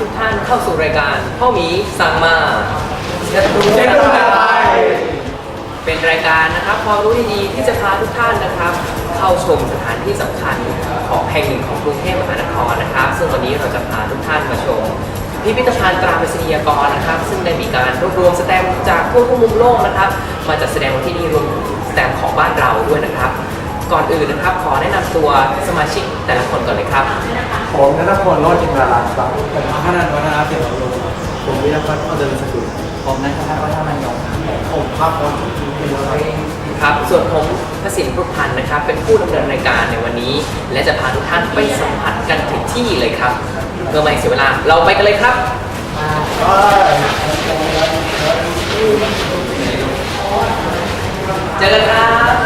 ทุกท่านเข้าสู่รายการพ่อหมีสั่งมาเช็ดดูเช็ดดูอะไรเป็นรายการนะครับความรู้ดีๆที่จะพาทุกท่านนะครับ เข้าชมสถานที่สำคัญของแห่งหนึ่งของกรุงเทพมหานครนะครับ ซึ่งวันนี้เราจะพาทุกท่านมาชมพิพิธภัณฑ์ตราไปรษณียกรนะครับ ซึ่งได้มีการรวบรวมสแตมป์จากทั่วทุกมุมโลกนะครับ มาจัดแสดงที่นี่รวมถึงสแตมป์ของบ้านเราด้วยนะครับ ก่อนอื่นนะครับ ขอแนะนำตัวสมาชิกแต่ละคนก่อนเลยครับ ผมนัทพลโรจน์จินดารัตน์ครับผมพนันวัฒนาเสียงรุครับผมวิรพัฒน์เอาเดินสกุลผมนัทพัฒน์วัฒนายงผมภาพพจน์เป็นอะไรครับ ส่วนผมพระสินพุทธพันธ์นะครับ เป็นผู้ดำเนินรายการในวันนี้ และจะพาทุกท่านไปสัมผัสกันถึงที่เลยครับเพื่อไม่เสียเวลา เราไปกันเลยครับ เจอกันครับ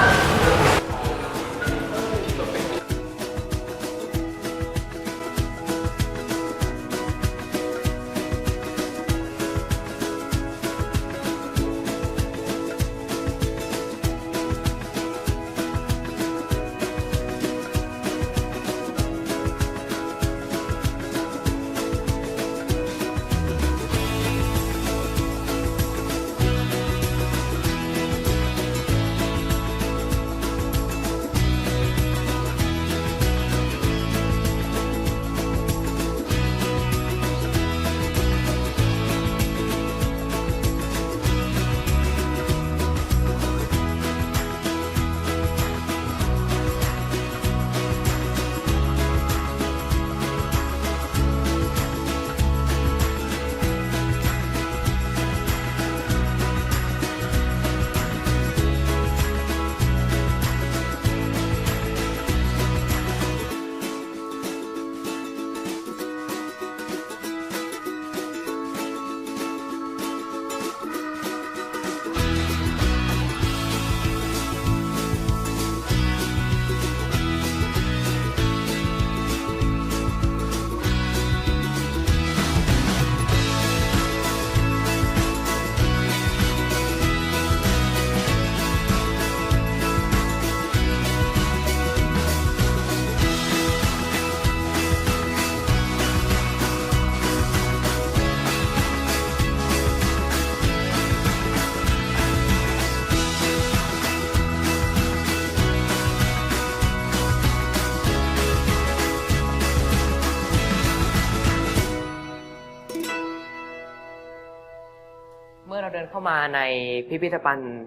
ามาในพิพิธภัณฑ์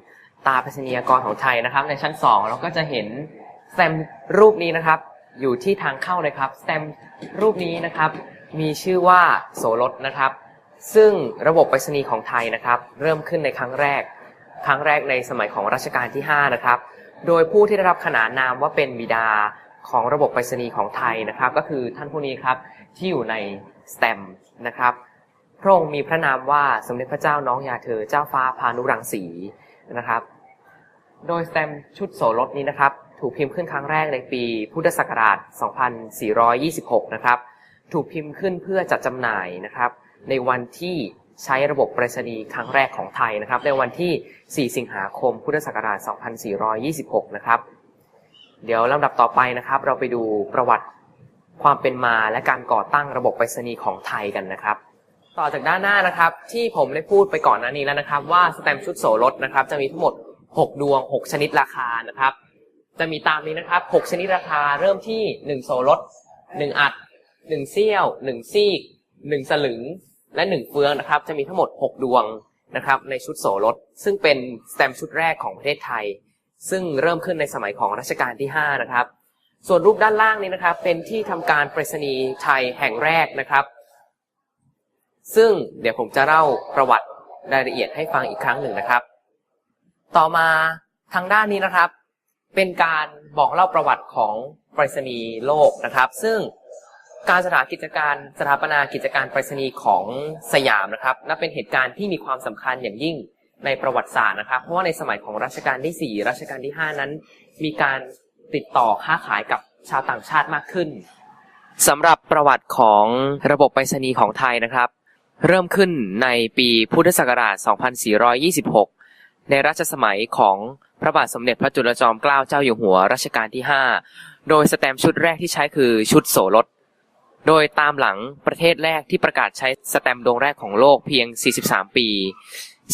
ตาไปรษณียกรของไทยนะครับ ในชั้น 2 เราก็จะเห็นสแตมรูปนี้นะครับ อยู่ที่ทางเข้าเลยครับสแตมรูปนี้นะครับ มีชื่อว่าโสรถนะครับ ซึ่งระบบไปรษณีย์ของไทยนะครับ เริ่มขึ้นในครั้งแรก ครั้งแรกในสมัยของรัชกาลที่ 5 นะครับ โดยผู้ที่ได้รับขนานนามว่าเป็นบิดาของระบบไปรษณีย์ของไทยนะครับ ก็คือท่านผู้นี้ครับที่อยู่ในสแตมนะครับ พระองค์มีพระนามว่าสมเด็จพระเจ้าน้องยาเธอเจ้าฟ้าพานุรังสีนะครับ โดยสแตมชุดโสรถนี้นะครับ ถูกพิมพ์ขึ้นครั้งแรกในปีพุทธศักราช 2426 นะครับ ถูกพิมพ์ขึ้นเพื่อจัดจำหน่ายนะครับ ในวันที่ใช้ระบบไปรษณีย์ครั้งแรกของไทยนะครับ ในวันที่ 4 สิงหาคม พุทธศักราช 2426 นะครับ เดี๋ยวลำดับต่อไปนะครับ เราไปดูประวัติความเป็นมาและการก่อตั้งระบบไปรษณีย์ของไทยกันนะครับ ต่อจากด้านหน้านะครับ ที่ผมได้พูดไปก่อนหน้านี้แล้วนะครับ ว่าสแตมชุดโสรถนะครับ จะมีทั้งหมด 6 ดวง 6 ชนิดราคานะครับ จะมีตามนี้นะครับ 6 ชนิดราคาเริ่มที่ 1 โสรถ 1 อัด 1 เสี้ยว 1 ซีก 1 สลึง และ 1 เฟืองนะครับ จะมีทั้งหมด 6 ดวงนะครับ ในชุดโสรถ ซึ่งเป็นสแตมชุดแรกของประเทศไทย ซึ่งเริ่มขึ้นในสมัยของรัชกาลที่ 5 นะครับ ส่วนรูปด้านล่างนี้นะครับ เป็นที่ทำการไปรษณีย์ไทยแห่งแรกนะครับ ซึ่งเดี๋ยวผมจะเล่าประวัติรายละเอียดให้ฟังอีกครั้งหนึ่งนะครับ ต่อมาทางด้านนี้นะครับ เป็นการบอกเล่าประวัติของไปรษณีย์โลกนะครับ ซึ่งการสถากิจการสถาปนากิจการไปรษณีย์ของสยามนะครับนับเป็นเหตุการณ์ที่มีความสำคัญอย่างยิ่งในประวัติศาสตร์นะครับ เพราะว่าในสมัยของรัชกาลที่ 4 รัชกาลที่ 5 นั้น มีการติดต่อค้าขายกับชาวต่างชาติมากขึ้นสำหรับประวัติของระบบไปรษณีย์ของไทยนะครับ เริ่มขึ้นในปีพุทธศักราช 2426 ในรัชสมัยของพระบาทสมเด็จพระจุลจอมเกล้าเจ้าอยู่หัวรัชกาลที่ 5 โดยสแตมชุดแรกที่ใช้คือชุดโสรถ โดยตามหลังประเทศแรกที่ประกาศใช้สแตมดวงแรกของโลกเพียง 43 ปี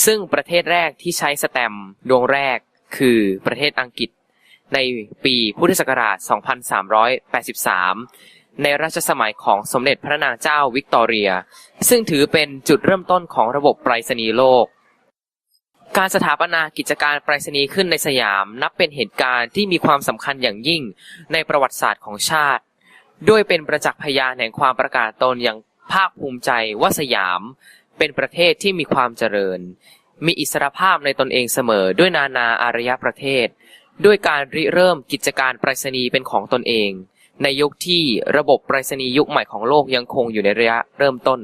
ซึ่งประเทศแรกที่ใช้สแตมดวงแรกคือประเทศอังกฤษในปีพุทธศักราช 2383 ในรัชสมัยของสมเด็จพระนางเจ้าวิกตอเรีย ซึ่งถือเป็นจุดเริ่มต้นของระบบไปรษณีย์โลก การสถาปนากิจการไปรษณีย์ขึ้นในสยาม นับเป็นเหตุการณ์ที่มีความสำคัญอย่างยิ่งในประวัติศาสตร์ของชาติ ด้วยเป็นประจักษ์พยานแห่งความประกาศตนอย่างภาคภูมิใจว่าสยาม เป็นประเทศที่มีความเจริญ มีอิสรภาพในตนเองเสมอด้วยนานาอารยประเทศ ด้วยการริเริ่มกิจการไปรษณีย์เป็นของตนเอง ในยุคที่ระบบไปรษณีย์ยุคใหม่ของโลกยังคงอยู่ในระยะเริ่มต้น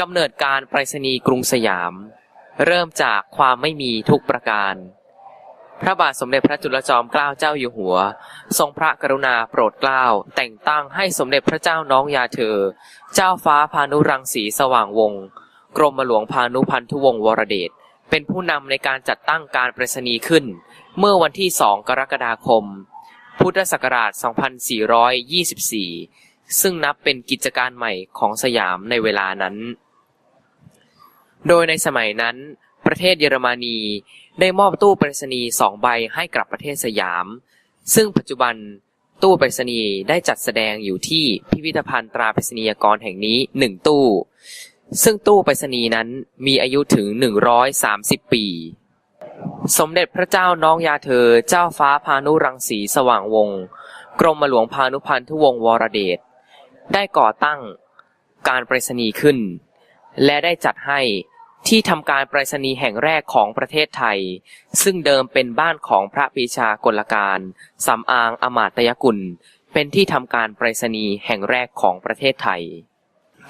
กำเนิดการไปรษณีย์กรุงสยาม เริ่มจากความไม่มีทุกประการ พระบาทสมเด็จพระจุลจอมเกล้าเจ้าอยู่หัว ทรงพระกรุณาโปรดเกล้า แต่งตั้งให้สมเด็จพระเจ้าน้องยาเธอ เจ้าฟ้าพานุรังสีสว่างวงศ์กรมหลวงพานุพันธุวงศ์วรเดชเป็นผู้นำในการจัดตั้งการไปรษณีย์ขึ้น เมื่อวันที่ 2 กรกฎาคม พุทธศักราช 2424 ซึ่งนับเป็นกิจการใหม่ของสยามในเวลานั้น โดยในสมัยนั้น ประเทศเยอรมนีได้มอบตู้ไปรษณีย์สองใบให้กับประเทศสยาม ซึ่งปัจจุบันตู้ไปรษณีย์ได้จัดแสดงอยู่ที่พิพิธภัณฑ์ตราไปรษณียกรแห่งนี้หนึ่งตู้ ซึ่งตู้ไปรษณีย์นั้นมีอายุถึง 130 ปี สมเด็จพระเจ้าน้องยาเธอ เจ้าฟ้าพานุรังสีสว่างวงศ์กรมหลวงพานุพันธุวงศ์วรเดช ได้ก่อตั้งการไปรษณีย์ขึ้น และได้จัดให้ที่ทำการไปรษณีย์แห่งแรกของประเทศไทย ซึ่งเดิมเป็นบ้านของพระปีชากลการสำอางอมาตยกุล เป็นที่ทำการไปรษณีย์แห่งแรกของประเทศไทย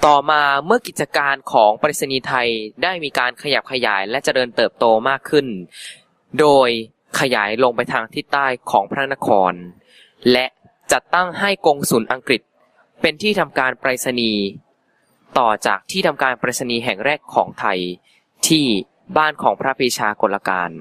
ต่อมาเมื่อกิจการของไปรษณีย์ไทยได้มีการขยับขยายและเจริญเติบโตมากขึ้น โดยขยายลงไปทางทิศใต้ของพระนคร และจัดตั้งให้กงสุลอังกฤษ เป็นที่ทำการไปรษณีย์ต่อจากที่ทำการไปรษณีย์แห่งแรกของไทยที่บ้านของพระปรีชากลการ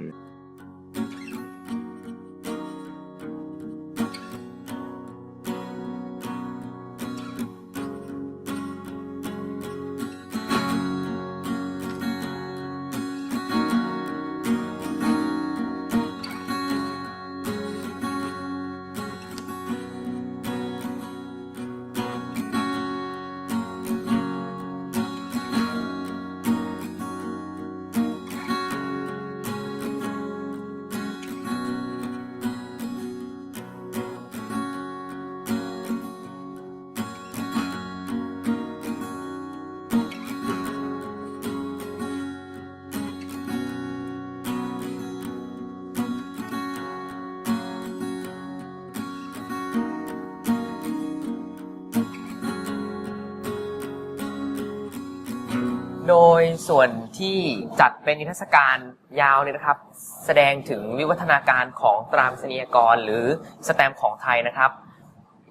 ส่วนที่จัดเป็นนิทรรศการยาวเนี่ยนะครับ แสดงถึงวิวัฒนาการของตราไปรษณียกร หรือสแตมของไทยนะครับ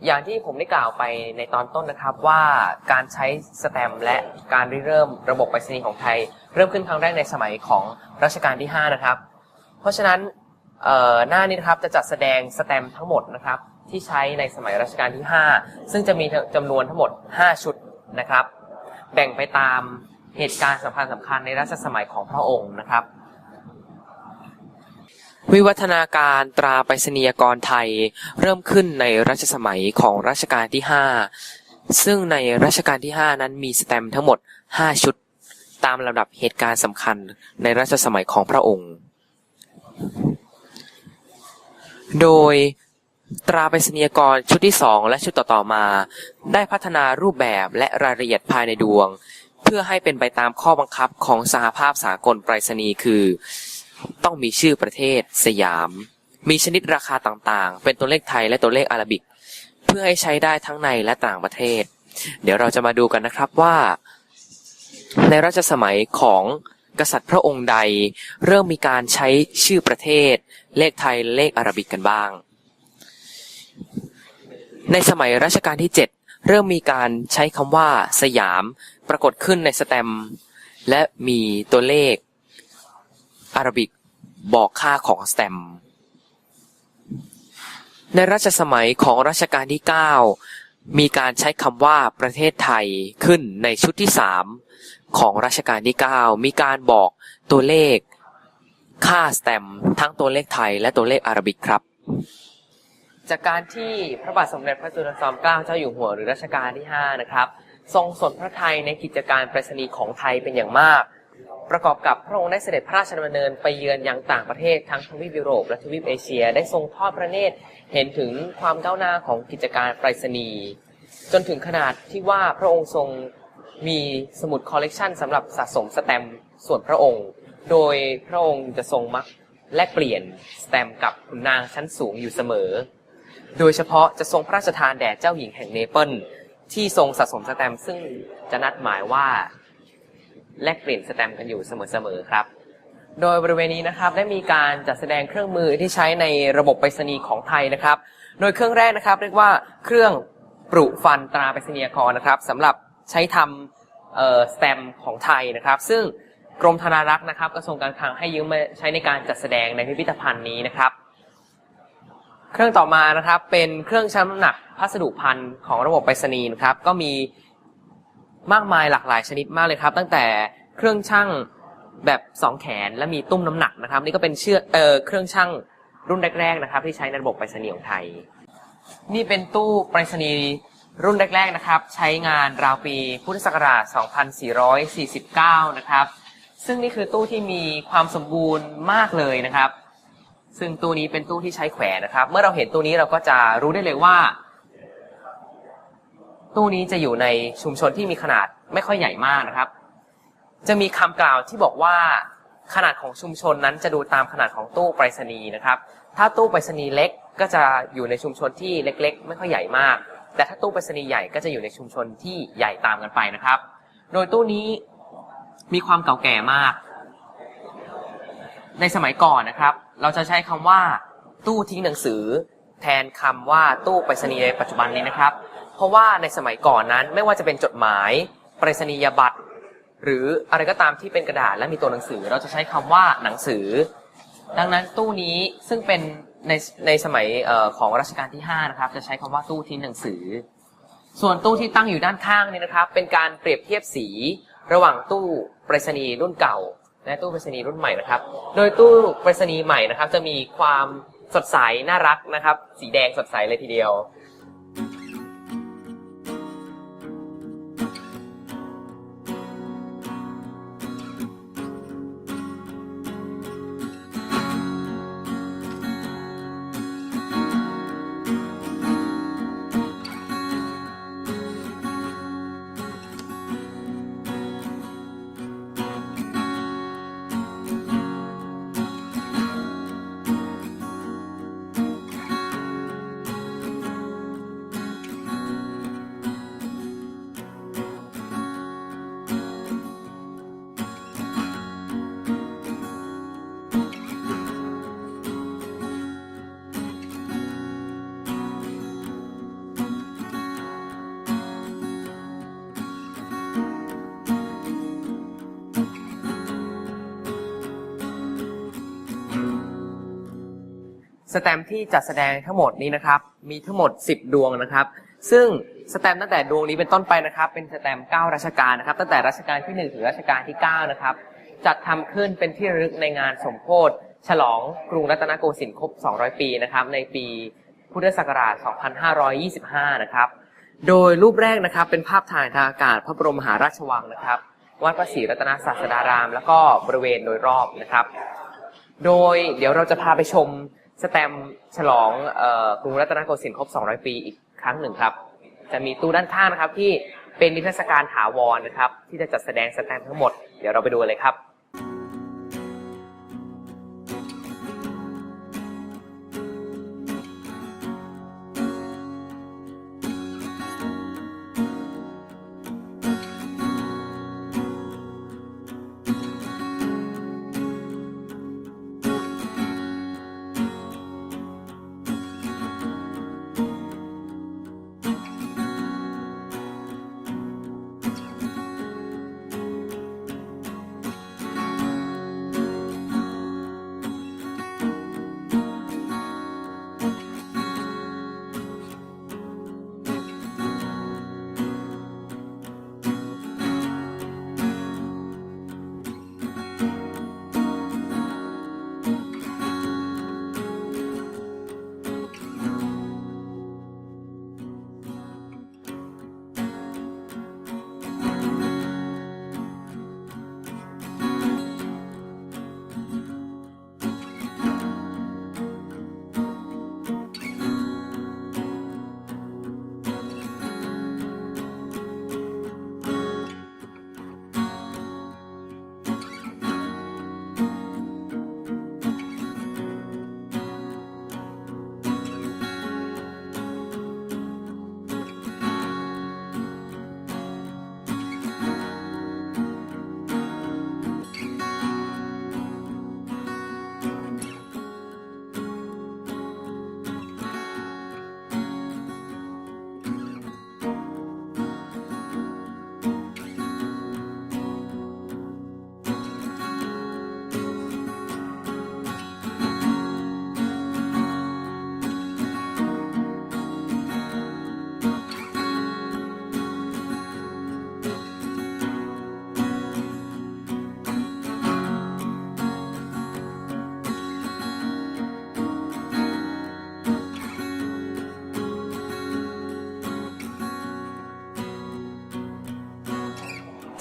อย่างที่ผมได้กล่าวไปในตอนต้นนะครับว่าการใช้สแตมและการริเริ่มระบบไปรษณีย์ของไทย เริ่มขึ้นครั้งแรกในสมัยของรัชกาลที่ 5 นะครับ เพราะฉะนั้นหน้านี้นะครับจะจัดแสดงสแตมทั้งหมดนะครับที่ใช้ในสมัยรัชกาลที่ 5 ซึ่งจะมีจำนวนทั้งหมด 5 ชุดนะครับ แบ่งไปตาม เหตุการณ์สำคัญสำคัญในรัชสมัยของพระองค์นะครับ วิวัฒนาการตราไปรษณียกรไทยเริ่มขึ้นในรัชสมัยของรัชกาลที่ 5 ซึ่งในรัชกาลที่ 5 นั้นมีสแตมทั้งหมด 5 ชุด ตามลำดับเหตุการณ์สำคัญในรัชสมัยของพระองค์ โดยตราไปรษณียกรชุดที่ 2 และชุดต่อ ๆ มา ได้พัฒนารูปแบบและรายละเอียดภายในดวง เพื่อให้เป็นไปตามข้อบังคับของสหภาพสากลไปรษณีย์คือ ต้องมีชื่อประเทศสยาม มีชนิดราคาต่างๆ เป็นตัวเลขไทยและตัวเลขอาราบิก เพื่อให้ใช้ได้ทั้งในและต่างประเทศ เดี๋ยวเราจะมาดูกันนะครับว่า ในรัชสมัยของกษัตริย์พระองค์ใด เริ่มมีการใช้ชื่อประเทศ เลขไทยเลขอาราบิกกันบ้าง ในสมัยรัชกาลที่ 7 เริ่มมีการใช้คำว่าสยามปรากฏขึ้นในสแตมและมีตัวเลขอารบิกบอกค่าของสแตมในรัชสมัยของรัชกาลที่มีการใช้คำว่าประเทศไทยขึ้นในชุดที่ 3 ของรัชกาลที่ 9 มีการบอกตัวเลขค่าสแตมทั้งตัวเลขไทยและตัวเลขอารบิกครับ จากการที่พระบาทสมเด็จพระจุลจอมเกล้าเจ้าอยู่หัวหรือรัชกาลที่ 5 นะครับ ทรงสนพระทัยในกิจการไปรษณีย์ของไทยเป็นอย่างมาก ประกอบกับพระองค์ได้เสด็จพระราชดำเนินไปเยือนยังต่างประเทศทั้งทวีปยุโรปและทวีปเอเชีย ได้ทรงทอดพระเนตรเห็นถึงความก้าวหน้าของกิจการไปรษณีย์จนถึงขนาดที่ว่าพระองค์ทรงมีสมุดคอลเลกชันสำหรับสะสมสแตมป์ส่วนพระองค์ โดยพระองค์จะทรงมักแลกเปลี่ยนสแตมป์กับขุนนางชั้นสูงอยู่เสมอ โดยเฉพาะจะทรงพระราชทานแด่เจ้าหญิงแห่งเนเปิลที่ทรงสะสมสแตมซึ่งจะนัดหมายว่าแลกเปลี่ยนสแตมกันอยู่เสมอๆครับ โดยบริเวณนี้นะครับได้มีการจัดแสดงเครื่องมือที่ใช้ในระบบไปรษณีย์ของไทยนะครับ โดยเครื่องแรกนะครับ เรียกว่าเครื่องปรุฟันตราไปรษณียกรนะครับสำหรับใช้ทำสแตมของไทยนะครับ ซึ่งกรมธนารักษ์นะครับกระทรวงการคลังให้ยืมมาใช้ในการจัดแสดงในพิพิธภัณฑ์นี้นะครับ เครื่องต่อมานะครับเป็นเครื่องชั่งน้ำหนักพัสดุพันธุ์ของระบบไปรษณีย์นะครับก็มีมากมายหลากหลายชนิดมากเลยครับ ตั้งแต่เครื่องชั่งแบบสองแขนและมีตุ้มน้ำหนักนะครับ นี่ก็เป็นเชื่อเออเครื่องชั่งรุ่นแรก ๆนะครับ ที่ใช้ในระบบไปรษณีย์ของไทย นี่เป็นตู้ไปรษณีย์รุ่นแรก ๆนะครับ ใช้งานราวปีพุทธศักราช 2449 นะครับ ซึ่งนี่คือตู้ที่มีความสมบูรณ์มากเลยนะครับ ซึ่งตู้นี้เป็นตู้ที่ใช้แขวนนะครับ เมื่อเราเห็นตู้นี้เราก็จะรู้ได้เลยว่า ตู้นี้จะอยู่ในชุมชนที่มีขนาดไม่ค่อยใหญ่มากนะครับ จะมีคำกล่าวที่บอกว่าขนาดของชุมชนนั้นจะดูตามขนาดของตู้ไปรษณีย์นะครับ ถ้าตู้ไปรษณีย์เล็กก็จะอยู่ในชุมชนที่เล็ก ๆ ไม่ค่อยใหญ่มาก แต่ถ้าตู้ไปรษณีย์ใหญ่ก็จะอยู่ในชุมชนที่ใหญ่ตามกันไปนะครับ โดยตู้นี้มีความเก่าแก่มาก ในสมัยก่อนนะครับ เราจะใช้คำว่า ตู้ทิ้งหนังสือ แทนคำว่าตู้ไปรษณีย์ในปัจจุบันนี้นะครับ เพราะว่าในสมัยก่อนนั้นไม่ว่าจะเป็นจดหมายไปรษณียบัตร หรืออะไรก็ตามที่เป็นกระดาษและมีตัวหนังสือ เราจะใช้คำว่าหนังสือ ดังนั้นตู้นี้ซึ่งเป็นในในสมัยออของรัชกาลที่5นะครับจะใช้คำว่าตู้ทิ้งหนังสือ ส่วนตู้ที่ตั้งอยู่ด้านข้างนี่นะครับ เป็นการเปรียบเทียบสีระหว่างตู้ไปรษณีย์รุ่นเก่า และตู้ไปรษณีย์รุ่นใหม่นะครับ โดยตู้ไปรษณีย์ใหม่นะครับ จะมีความสดใสน่ารักนะครับ สีแดงสดใสเลยทีเดียว สแตมที่จัดแสดงทั้งหมดนี้นะครับ มีทั้งหมด 10 ดวงนะครับ ซึ่งสแตมตั้งแต่ดวงนี้เป็นต้นไปนะครับ เป็นสแตม9รัชกาลนะครับ ตั้งแต่รัชกาลที่ 1 ถึงรัชกาลที่ 9 นะครับ จัดทำขึ้นเป็นที่ระลึกในงานสมโภชฉลองกรุงรัตนโกสินทร์ครบ 200 ปีนะครับ ในปีพุทธศักราช 2525 นะครับ โดยรูปแรกนะครับ เป็นภาพถ่ายทางอากาศพระบรมมหาราชวังนะครับ วัดพระศรีรัตนศาสดาราม แล้วก็บริเวณโดยรอบนะครับ โดยเดี๋ยวเราจะพาไปชม สแตมฉลองออกรุงรัตนโกสินทร์ครบ 200 ปีอีกครั้งหนึ่งครับ จะมีตู้ด้านข้างนะครับที่เป็นนิทรรศการถาวรนะครับ ที่จะจัดแสดงสแตมทั้งหมด เดี๋ยวเราไปดูเลยครับ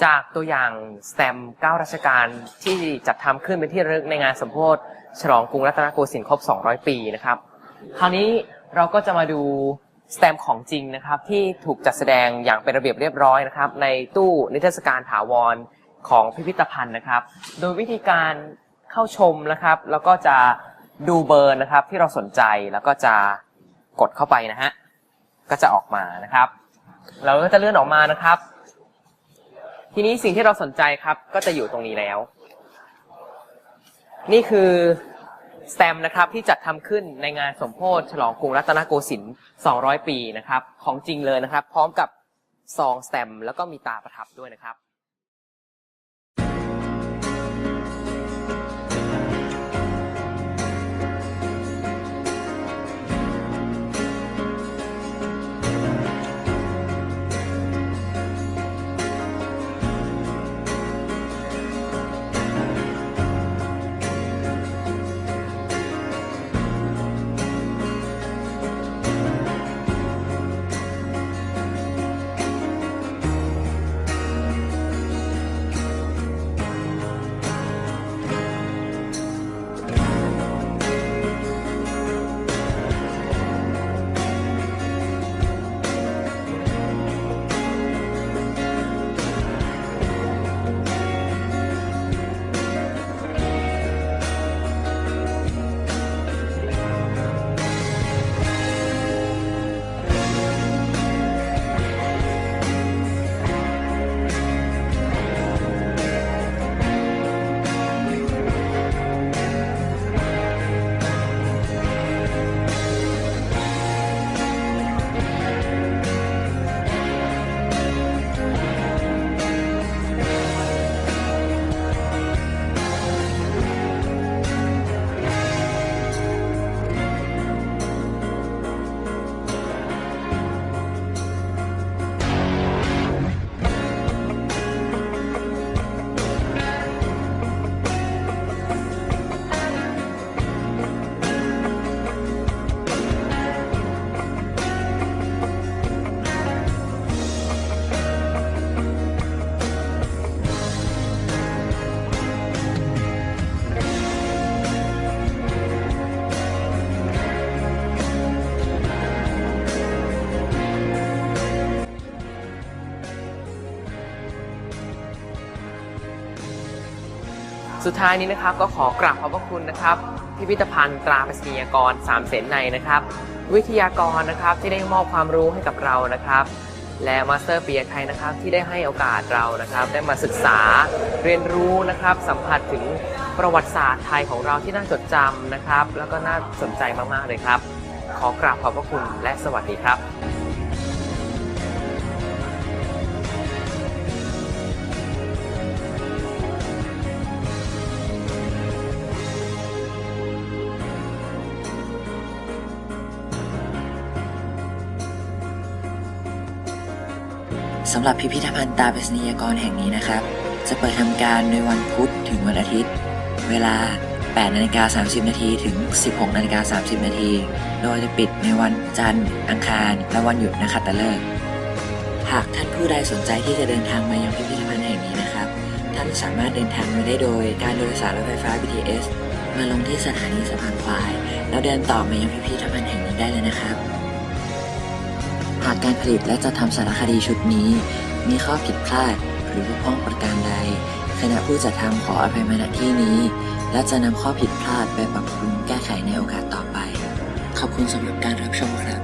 จากตัวอย่างสแตม9รัชกาลที่จัดทำขึ้นเป็นที่ระลึกในงานสมโภชฉลองกรุงรัตนโกสินทร์ครบ 200 ปีนะครับ คราวนี้เราก็จะมาดูสแตมของจริงนะครับ ที่ถูกจัดแสดงอย่างเป็นระเบียบเรียบร้อยนะครับ ในตู้นิทรรศการถาวรของพิพิธภัณฑ์นะครับ โดยวิธีการเข้าชมนะครับ แล้วก็จะดูเบอร์นะครับ ที่เราสนใจแล้วก็จะกดเข้าไปนะฮะก็จะออกมานะครับ เราก็จะเลื่อนออกมานะครับ ทีนี้สิ่งที่เราสนใจครับ ก็จะอยู่ตรงนี้แล้ว นี่คือสแตมนะครับที่จัดทำขึ้นในงานสมโพธิฉลองกรุงรัตนโกสินทร์ 200 ปีนะครับ ของจริงเลยนะครับ พร้อมกับซองสแตมแล้วก็มีตาประทับด้วยนะครับ สุดท้ายนี้นะครับก็ขอกราบขอบพระคุณนะครับ พิพิธภัณฑ์ตราปรษณียกรสามเสนในนะครับ วิทยากรนะครับที่ได้มอบความรู้ให้กับเรานะครับ และมาสเตอร์เปียไทยนะครับที่ได้ให้โอกาสเรานะครับ ได้มาศึกษาเรียนรู้นะครับ สัมผัสถึงประวัติศาสตร์ไทยของเราที่น่าจดจำนะครับ แล้วก็น่าสนใจมากๆเลยครับ ขอกราบขอบพระคุณและสวัสดีครับ สำหรับพิพิธภัณฑ์ตาไปรษณียกรแห่งนี้นะครับ จะเปิดทำการในวันพุธถึงวันอาทิตย์ เวลา 8นาฬิกา30 นาทีถึง 16นาฬิกา30 นาที โดยจะปิดในวันจันทร์ อังคาร และวันหยุดนักขัตฤกษ์หากท่านผู้ใดสนใจที่จะเดินทางมายังพิพิธภัณฑ์แห่งนี้นะครับ ท่านสามารถเดินทางมาได้โดยการโดยสารรถไฟฟ้า BTS มาลงที่สถานีสะพานควาย แล้วเดินต่อมายังพิพิธภัณฑ์แห่งนี้ได้เลยนะครับ หากการผลิตและจะทำสารคดีชุดนี้ มีข้อผิดพลาดหรือบกพร่องประการใด คณะผู้จัดทำขออภัยมาณที่นี้ และจะนำข้อผิดพลาดไปปรับปรุงแก้ไขในโอกาสต่อไป ขอบคุณสำหรับการรับชมครับ